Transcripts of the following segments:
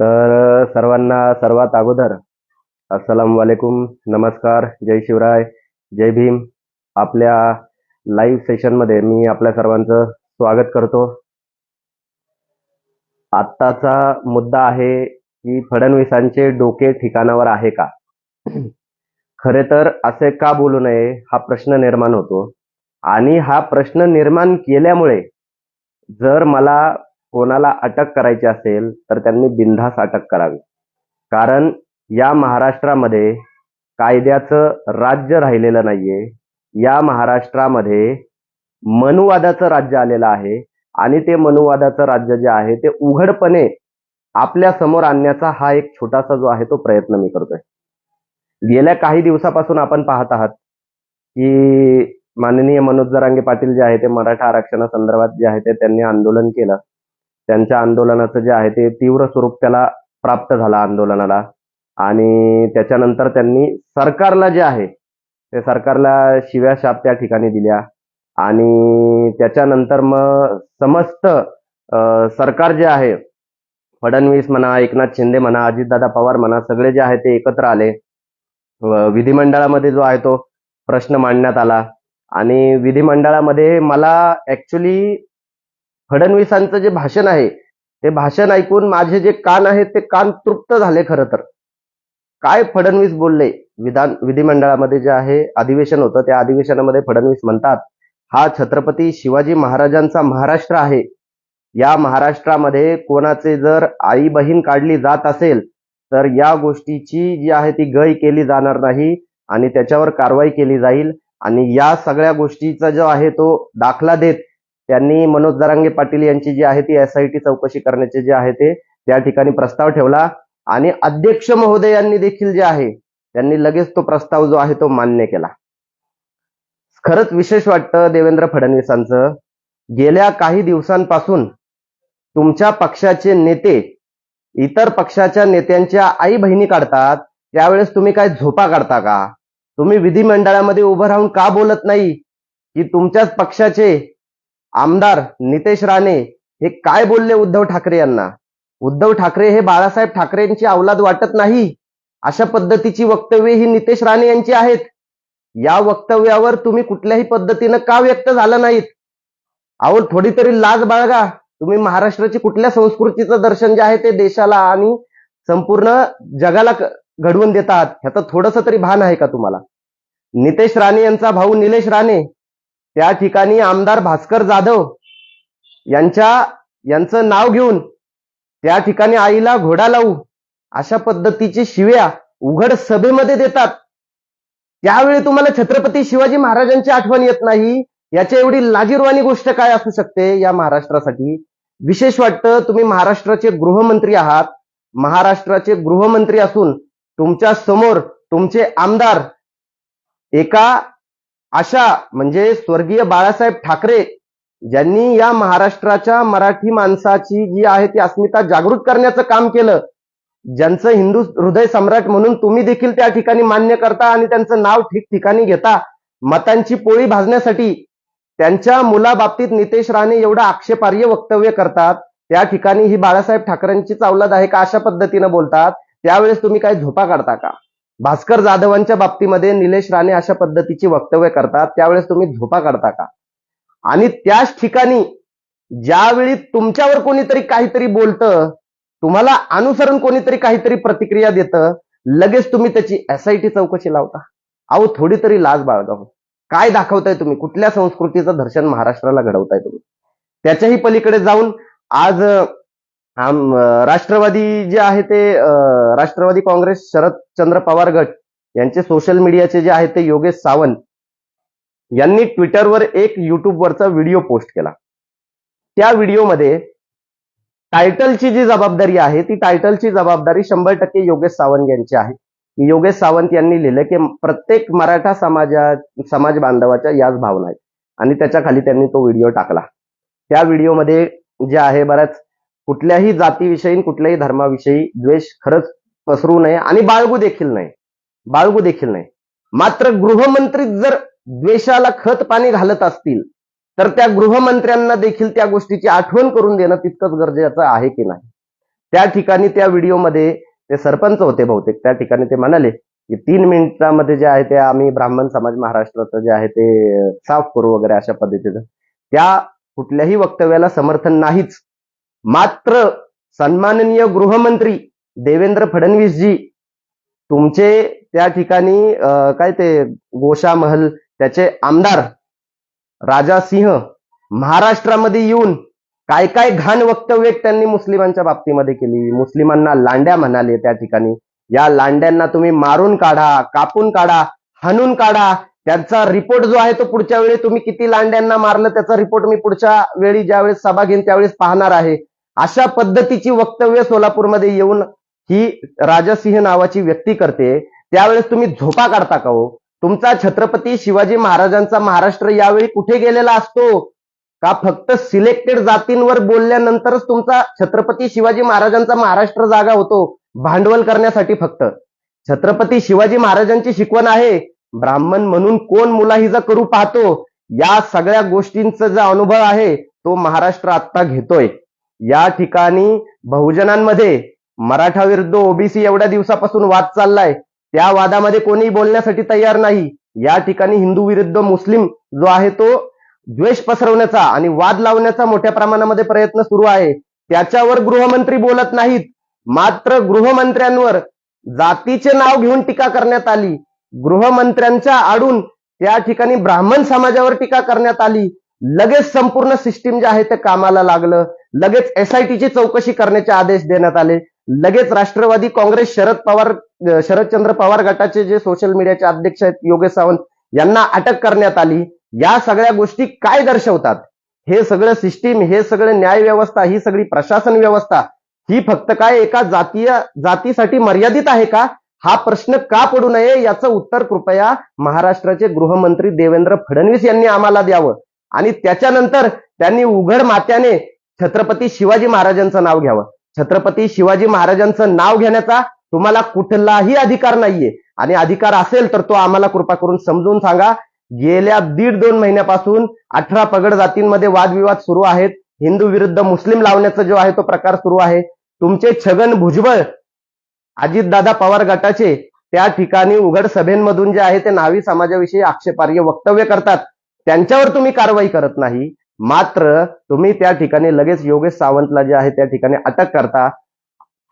तर सर्वांना सर्वात अगोदर अस्सलाम वालेकुम नमस्कार जय शिवराय जय भीम. आपल्या लाईव्ह सेशनमध्ये मी आपल्या सर्वांचं स्वागत करतो. आत्ताचा मुद्दा आहे की फडणवीसांचे डोके ठिकाणावर आहे का? खरे तर असे का बोलू नये हा प्रश्न निर्माण होतो. आणि हा प्रश्न निर्माण केल्यामुळे जर मला कोणाला अटक करायची असेल तर त्यांनी बिनधास अटक करावी. कारण या महाराष्ट्रामध्ये कायद्याचं राज्य राहिलेलं नाहीये. या महाराष्ट्रामध्ये मनुवादाचं राज्य आलेलं आहे आणि ते मनुवादाचं राज्य जे आहे ते उघडपणे आपल्यासमोर आणण्याचा हा एक छोटासा जो आहे तो प्रयत्न मी करतोय. गेल्या काही दिवसापासून आपण पाहत आहात की माननीय मनोज जरांगे पाटील जे आहे ते मराठा आरक्षणासंदर्भात जे आहे ते त्यांनी आंदोलन केलं. त्यांच्या आंदोलनाचं जे आहे ते तीव्र स्वरूप त्याला प्राप्त झालं आंदोलनाला. आणि त्याच्यानंतर त्यांनी सरकारला जे आहे ते सरकारला शिव्या शाप त्या ठिकाणी दिल्या. आणि त्याच्यानंतर मग समस्त सरकार जे आहे फडणवीस म्हणा एकनाथ शिंदे म्हणा अजितदादा पवार म्हणा सगळे जे आहे ते एकत्र आले. विधिमंडळामध्ये जो आहे तो प्रश्न मांडण्यात आला. आणि विधिमंडळामध्ये मला ऍक्च्युली फडणवीसांचं जे भाषण आहे ते भाषण ऐकून माझे जे कान आहेत ते कान तृप्त झाले खरं तर. काय फडणवीस बोलले? विधान विधिमंडळामध्ये जे आहे अधिवेशन होतं त्या अधिवेशनामध्ये फडणवीस म्हणतात हा छत्रपती शिवाजी महाराजांचा महाराष्ट्र आहे. या महाराष्ट्रामध्ये कोणाचे जर आई बहीण काढली जात असेल तर या गोष्टीची जी आहे ती गय केली जाणार नाही आणि त्याच्यावर कारवाई केली जाईल आणि या सगळ्या गोष्टीचा जो आहे तो दाखला देत त्यांनी मनोज दरांगे पाटील यांची जी आहे ती एस आय टी चौकशी करण्याचे जे आहे ते त्या ठिकाणी प्रस्ताव ठेवला. आणि अध्यक्ष महोदयांनी देखील जे आहे त्यांनी लगेच तो प्रस्ताव जो आहे तो मान्य केला. खरंच विशेष वाटतं देवेंद्र फडणवीसांचं. गेल्या काही दिवसांपासून तुमच्या पक्षाचे नेते इतर पक्षाच्या नेत्यांच्या आई बहिणी काढतात त्यावेळेस तुम्ही काय झोपा काढता का? तुम्ही विधिमंडळामध्ये उभं राहून का बोलत नाही? की तुमच्याच पक्षाचे आमदार नितेश राणे हे काय बोलले उद्धव ठाकरे यांना? उद्धव ठाकरे हे बाळासाहेब ठाकरेंची अवलाद वाटत नाही अशा पद्धतीची वक्तव्ये ही नितेश राणे यांची आहेत. या वक्तव्यावर तुम्ही कुठल्याही पद्धतीनं का व्यक्त झाला नाहीत? अहो थोडी तरी लाज बाळगा. तुम्ही महाराष्ट्राची कुठल्या संस्कृतीचं दर्शन जे आहे ते देशाला आणि संपूर्ण जगाला घडवून देतात ह्याचं थोडस तरी भान आहे का तुम्हाला? नितेश राणे यांचा भाऊ निलेश राणे त्या ठिकाणी आमदार भास्कर जाधव यांच्या यांचं नाव घेऊन त्या ठिकाणी आईला घोडा लावू अशा पद्धतीची शिव्या उघड सभेमध्ये देतात. त्यावेळी तुम्हाला छत्रपती शिवाजी महाराजांची आठवण येत नाही. याच्या एवढी लाजीरवाणी गोष्ट काय असू शकते? या महाराष्ट्रासाठी विशेष वाटतं तुम्ही महाराष्ट्राचे गृहमंत्री आहात. महाराष्ट्राचे गृहमंत्री असून तुमच्यासमोर तुमचे आमदार एका अशा म्हणजे स्वर्गीय बाळासाहेब ठाकरे ज्यांनी या महाराष्ट्राच्या मराठी माणसाची जी आहे ती अस्मिता जागृत करण्याचं काम केलं. ज्यांचं हिंदू हृदय सम्राट म्हणून तुम्ही देखील त्या ठिकाणी मान्य करता आणि त्यांचं नाव ठिकठिकाणी घेता. मतांची पोळी भाजण्यासाठी त्यांच्या मुलाबाबतीत नितेश राणे एवढं आक्षेपार्ह वक्तव्य करतात. त्या ठिकाणी ही बाळासाहेब ठाकरेंचीच अवलाद आहे का अशा पद्धतीनं बोलतात. त्यावेळेस तुम्ही काही झोपा काढता का? भास्कर जाधवांच्या बाबतीमध्ये निलेश राणे अशा पद्धतीची वक्तव्य करतात त्यावेळेस तुम्ही झोपा काढता का? आणि त्याच ठिकाणी ज्यावेळी तुमच्यावर कोणीतरी काहीतरी बोलतं तुम्हाला अनुसरण कोणीतरी काहीतरी प्रतिक्रिया देतं लगेच तुम्ही त्याची एसआयटी चौकशी लावता. अहो थोडी तरी लाज बाळगा हो. काय दाखवताय तुम्ही? कुठल्या संस्कृतीचं दर्शन महाराष्ट्राला घडवताय तुम्ही? त्याच्याही पलीकडे जाऊन आज आम- राष्ट्रवादी जे आहे ते राष्ट्रवादी काँग्रेस शरद चंद्र पवार गट यांचे सोशल मीडियाचे जे आहे ते योगेश सावंत यांनी ट्विटरवर एक युट्यूबवरचा व्हिडिओ पोस्ट केला. त्या व्हिडिओमध्ये टायटलची जी जबाबदारी आहे ती टायटलची जबाबदारी शंभर टक्के योगेश सावंत यांची आहे. योगेश सावंत यांनी लिहिलं की प्रत्येक मराठा समाजा समाज बांधवाच्या याच भावना आहेत. आणि त्याच्याखाली त्यांनी तो व्हिडिओ टाकला. त्या व्हिडिओमध्ये जे आहे बऱ्याच कुठल्याही जातीविषयी कुठल्याही धर्माविषयी द्वेष खरंच पसरू नये आणि बाळगू देखील नाही बाळगू देखील नाही मात्र गृहमंत्री जर द्वेषाला खत पाणी घालत असतील तर त्या गृहमंत्र्यांना देखील त्या गोष्टीची आठवण करून देणं तितकंच गरजेचं आहे की नाही? त्या ठिकाणी त्या व्हिडिओमध्ये ते सरपंच होते बहुतेक. त्या ठिकाणी ते म्हणाले की तीन मिनिटामध्ये जे आहे ते आम्ही ब्राह्मण समाज महाराष्ट्राचं जे आहे ते साफ करू वगैरे अशा पद्धतीचं. त्या कुठल्याही वक्तव्याला समर्थन नाहीच. मात्र सन्माननीय गृहमंत्री देवेंद्र फडणवीसजी तुमचे त्या ठिकाणी काय ते गोशा महल त्याचे आमदार राजा सिंह महाराष्ट्रामध्ये येऊन काय काय घाण वक्तव्य त्यांनी मुस्लिमांच्या बाबतीमध्ये केली. मुस्लिमांना लांड्या म्हणाले त्या ठिकाणी. या लांड्यांना तुम्ही मारून काढा कापून काढा हाणून काढा. त्यांचा रिपोर्ट जो आहे तो पुढच्या वेळी तुम्ही किती लांड्यांना मारलं त्याचा रिपोर्ट मी पुढच्या वेळी ज्यावेळेस सभा घेईन त्यावेळेस पाहणार आहे. अशा पद्धतीची वक्तव्य सोलापूरमध्ये येऊन ही राजसिंह नावाची व्यक्ती करते. त्यावेळेस तुम्ही झोपा काढता का हो? तुमचा छत्रपती शिवाजी महाराजांचा महाराष्ट्र यावेळी कुठे गेलेला असतो? का फक्त सिलेक्टेड जातींवर बोलल्यानंतरच तुमचा छत्रपती शिवाजी महाराजांचा महाराष्ट्र जागा होतो? भांडवल करण्यासाठी फक्त. छत्रपती शिवाजी महाराजांची शिकवण आहे. ब्राह्मण म्हणून कोण मुलाहिजा करू पाहतो? या सगळ्या गोष्टींचा जो अनुभव आहे तो महाराष्ट्र आत्ता घेतोय. या ठिकाणी बहुजनांमध्ये मराठा विरुद्ध ओबीसी एवढ्या दिवसापासून वाद चाललाय त्या वादामध्ये कोणी बोलण्यासाठी तयार नाही. या ठिकाणी हिंदू विरुद्ध मुस्लिम जो आहे तो द्वेष पसरवण्याचा आणि वाद लावण्याचा मोठ्या प्रमाणामध्ये प्रयत्न सुरू आहे. त्याच्यावर गृहमंत्री बोलत नाहीत. मात्र गृहमंत्र्यांवर जातीचे नाव घेऊन टीका करण्यात आली. गृहमंत्र्यांच्या आडून त्या ठिकाणी ब्राह्मण समाजावर टीका करण्यात आली. लगेच संपूर्ण सिस्टीम जे आहे ते कामाला लागलं. लगेच एसआयटीची चौकशी करण्याचे आदेश देण्यात आले. लगेच राष्ट्रवादी काँग्रेस शरद पवार शरदचंद्र पवार गटाचे जे सोशल मीडियाचे अध्यक्ष आहेत योगेश सावंत यांना अटक करण्यात आली. या सगळ्या गोष्टी काय दर्शवतात? हे सगळं सिस्टीम हे सगळं न्याय व्यवस्था ही सगळी प्रशासन व्यवस्था ही फक्त काय एका जातीय जातीसाठी मर्यादित आहे का? हा प्रश्न का पडू नये याचं उत्तर कृपया महाराष्ट्राचे गृहमंत्री देवेंद्र फडणवीस यांनी आम्हाला द्यावं. आणि त्याच्यानंतर त्यांनी उघड मात्याने छत्रपती शिवाजी महाराजांचं नाव घ्यावं. छत्रपती शिवाजी महाराजांचं नाव घेण्याचा तुम्हाला कुठलाही अधिकार नाहीये. आणि अधिकार असेल तर तो आम्हाला कृपा करून समजून सांगा. गेल्या दीड दोन महिन्यापासून अठरा पगड जातींमध्ये वादविवाद सुरू आहेत. हिंदू विरुद्ध मुस्लिम लावण्याचा जो आहे तो प्रकार सुरू आहे. तुमचे छगन भुजबळ अजितदादा पवार गटाचे त्या ठिकाणी उघड सभेमधून जे आहे ते नावी समाजाविषयी आक्षेपार्ह वक्तव्य करतात. त्यांच्यावर तुम्ही कारवाई करत नाही. मात्र तुम्ही त्या ठिकाणी लगेच योगेश सावंतला जे आहे त्या ठिकाणी अटक करता.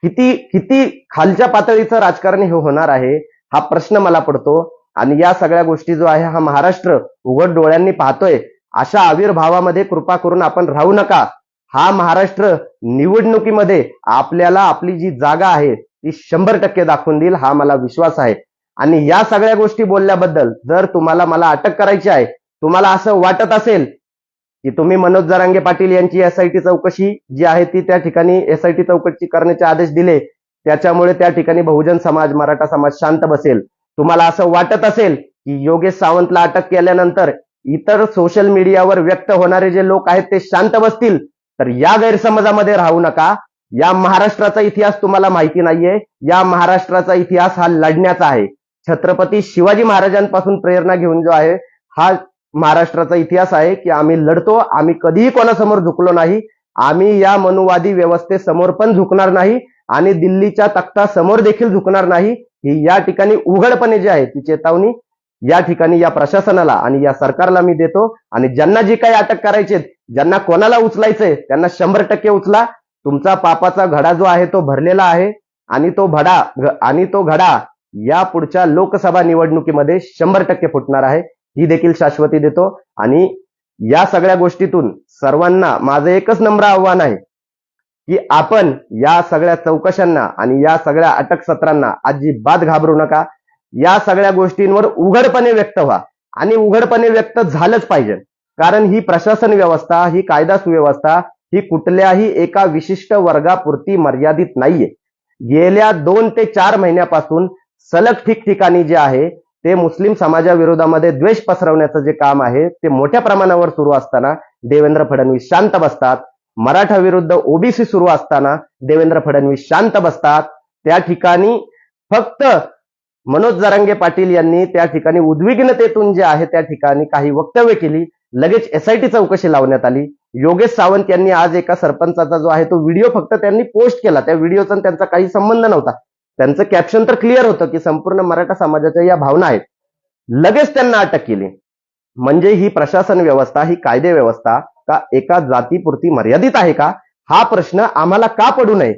किती किती खालच्या पातळीचं राजकारण हे होणार आहे हा प्रश्न मला पडतो. आणि या सगळ्या गोष्टी जो आहे हा महाराष्ट्र उघड डोळ्यांनी पाहतोय. अशा आविर्भावामध्ये कृपा करून आपण राहू नका. हा महाराष्ट्र निवडणुकीमध्ये आपल्याला आपली जी जागा आहे ती शंभर टक्के दाखवून देईल हा मला विश्वास आहे. आणि या सगळ्या गोष्टी बोलल्याबद्दल जर तुम्हाला मला अटक करायची आहे तुम्हाला असं वाटत असेल की तुम्ही मनोज जरांगे पाटील यांची एसआयटी चौकशी जी आहे ती त्या ठिकाणी एसआयटी चौकशी करण्याचे आदेश दिले त्याच्यामुळे त्या ठिकाणी बहुजन समाज मराठा समाज शांत बसेल. तुम्हाला असं वाटत असेल की योगेश सावंतला अटक केल्यानंतर इतर सोशल मीडियावर व्यक्त होणारे जे लोक आहेत ते शांत बसतील तर या गैरसमजामध्ये राहू नका. या महाराष्ट्राचा इतिहास तुम्हाला माहिती नाहीये. या महाराष्ट्राचा इतिहास हा लढण्याचा आहे. छत्रपती शिवाजी महाराजांपासून प्रेरणा घेऊन जो आहे हा महाराष्ट्राचा इतिहास आहे की आम्ही लढतो आम्ही कधीही कोणासमोर झुकलो नाही आम्ही या मनुवादी व्यवस्थेसमोर पण झुकणार नाही आणि दिल्लीच्या तख्ता समोर देखील झुकणार नाही ही या ठिकाणी उघडपणे जी आहे ती चेतावणी या ठिकाणी या प्रशासनाला आणि या सरकारला मी देतो. आणि ज्यांना जी काही अटक करायचे ज्यांना कोणाला उचलायचंय त्यांना शंभर टक्के उचला. तुमचा पापाचा घडा जो आहे तो भरलेला आहे आणि तो भडा आणि तो घडा या पुढच्या लोकसभा निवडणुकीमध्ये शंभर टक्के फुटणार आहे. ही देखील शाश्वती देतो. आणि या सगळ्या गोष्टीतून सर्वांना माझं एकच नम्र आव्हान आहे की आपण या सगळ्या चौकशांना आणि या सगळ्या अटक सत्रांना अजिबात घाबरू नका. या सगळ्या गोष्टींवर उघडपणे व्यक्त व्हा. आणि उघडपणे व्यक्त झालंच पाहिजे. कारण ही प्रशासन व्यवस्था ही कायदा सुव्यवस्था ही कुठल्याही एका विशिष्ट वर्गापुरती मर्यादित नाहीये. गेल्या दोन ते चार महिन्यापासून सलग ठिकठिकाणी जे आहे ते मुस्लिम समाजाविरोधामध्ये द्वेष पसरवण्याचं जे काम आहे ते मोठ्या प्रमाणावर सुरू असताना देवेंद्र फडणवीस शांत बसतात. मराठा विरुद्ध ओबीसी सुरू असताना देवेंद्र फडणवीस शांत बसतात. त्या ठिकाणी फक्त मनोज जरांगे पाटील यांनी त्या ठिकाणी उद्विग्नतेतून जे आहे त्या ठिकाणी काही वक्तव्य केली. लगेच एसआयटी चौकशी लावण्यात आली. योगेश सावंत यांनी आज एका सरपंचाचा जो आहे तो व्हिडिओ फक्त त्यांनी पोस्ट केला. त्या व्हिडिओचा त्यांचा काही संबंध नव्हता. त्यांचं कॅप्शन तर क्लिअर होतं की संपूर्ण मराठा समाजाच्या या भावना आहेत. लगेच त्यांना अटक केली. म्हणजे ही प्रशासन व्यवस्था ही कायदे व्यवस्था का एका जातीपुरती मर्यादित आहे का? हा प्रश्न आम्हाला का पडू नये?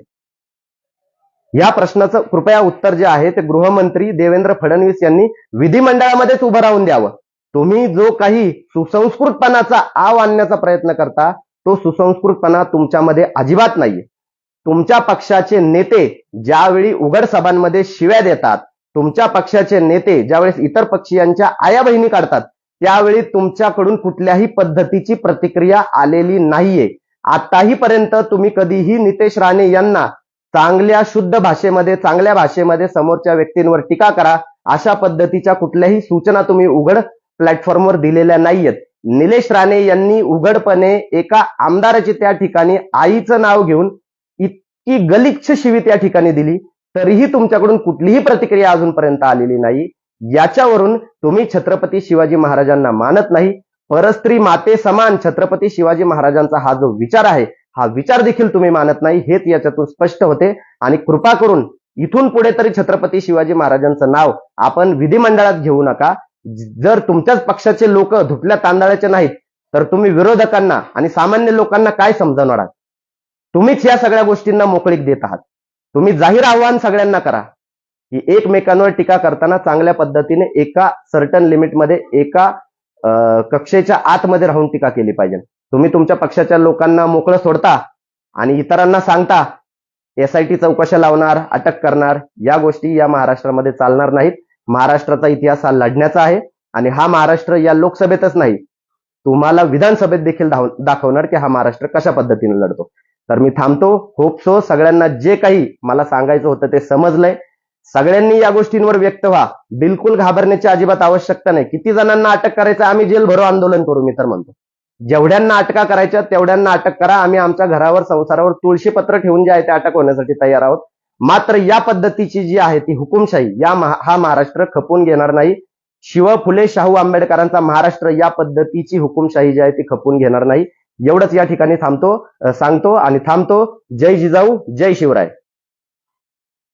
या प्रश्नाचं कृपया उत्तर जे आहे ते गृहमंत्री देवेंद्र फडणवीस यांनी विधिमंडळामध्येच उभं राहून द्यावं. तुम्ही जो काही सुसंस्कृतपणाचा आव आणण्याचा प्रयत्न करता तो सुसंस्कृतपणा तुमच्यामध्ये अजिबात नाहीये. तुमच्या पक्षाचे नेते ज्यावेळी उघड सभांमध्ये शिव्या देतात तुमच्या पक्षाचे नेते ज्यावेळेस इतर पक्षीयांच्या आया बहिणी काढतात त्यावेळी तुमच्याकडून कुठल्याही पद्धतीची प्रतिक्रिया आलेली नाहीये. आताही पर्यंत तुम्ही कधीही नितेश राणे यांना चांगल्या शुद्ध भाषेमध्ये चांगल्या भाषेमध्ये समोरच्या व्यक्तींवर टीका करा अशा पद्धतीच्या कुठल्याही सूचना तुम्ही उघड प्लॅटफॉर्मवर दिलेल्या नाहीयेत. निलेश राणे यांनी उघडपणे एका आमदाराची त्या ठिकाणी आईचं नाव घेऊन की गलिच्छ शिवी त्या ठिकाणी दिली तरीही तुमच्याकडून कुठलीही प्रतिक्रिया अजूनपर्यंत आलेली नाही. याच्यावरून तुम्ही छत्रपती शिवाजी महाराजांना मानत नाही. परस्त्री माते समान छत्रपती शिवाजी महाराजांचा हा जो विचार आहे हा विचार देखील तुम्ही मानत नाही हेच याच्यातून स्पष्ट होते. आणि कृपा करून इथून पुढे तरी छत्रपती शिवाजी महाराजांचं नाव आपण विधिमंडळात घेऊ नका. जर तुमच्याच पक्षाचे लोक धुटल्या तांदळाचे नाहीत तर तुम्ही विरोधकांना आणि सामान्य लोकांना काय समजावणार आहात? तुम्हीच या सगळ्या गोष्टींना मोकळीक देत आहात. तुम्ही जाहीर आव्हान सगळ्यांना करा. की एकमेकांवर टीका करताना चांगल्या पद्धतीने एका सर्टन लिमिटमध्ये एका अं, कक्षेच्या आतमध्ये राहून टीका केली पाहिजे. तुम्ही तुमच्या पक्षाच्या लोकांना मोकळं सोडता आणि इतरांना सांगता एसआयटी चौकशा लावणार अटक करणार या गोष्टी या महाराष्ट्रामध्ये चालणार नाहीत. महाराष्ट्राचा इतिहास हा लढण्याचा आहे आणि हा महाराष्ट्र या लोकसभेतच नाही. तुम्हाला विधानसभेत देखील दाखवणार की हा महाराष्ट्र कशा पद्धतीने लढतो. तर मी थांबतो. होप सो सगळ्यांना जे काही मला सांगायचं होतं ते समजलंय. सगळ्यांनी या गोष्टींवर व्यक्त व्हा. बिलकुल घाबरण्याची अजिबात आवश्यकता नाही. किती जणांना अटक करायचं आम्ही जेल भरो आंदोलन करू मी तर म्हणतो. जेवढ्यांना अटका करायच्या तेवढ्यांना अटक करा. आम्ही आमच्या घरावर संसारावर तुळशीपत्र ठेवून जे आहे ते अटक होण्यासाठी तयार आहोत. मात्र या पद्धतीची जी आहे ती हुकुमशाही या महा- हा महाराष्ट्र खपून घेणार नाही. शिव फुले शाहू आंबेडकरांचा महाराष्ट्र या पद्धतीची हुकुमशाही जी आहे ती खपून घेणार नाही. एवढंच या ठिकाणी थांबतो सांगतो आणि थांबतो. जय जिजाऊ जय शिवराय.